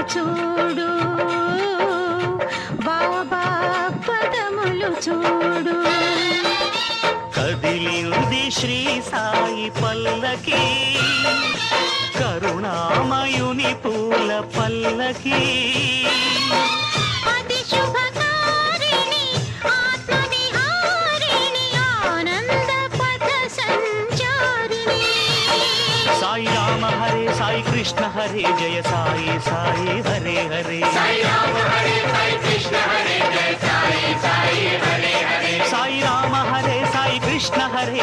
చూడు. బాబా పదములు చూడు. కదిలింది శ్రీ సాయి పల్లకి కరుణామయుని పూల పల్లకీ. సాయి రామ హరే సాయి కృష్ణ హరే జయ సాయి సాయి హరే హరే. సాయి రామ హరే సాయి కృష్ణ హరే.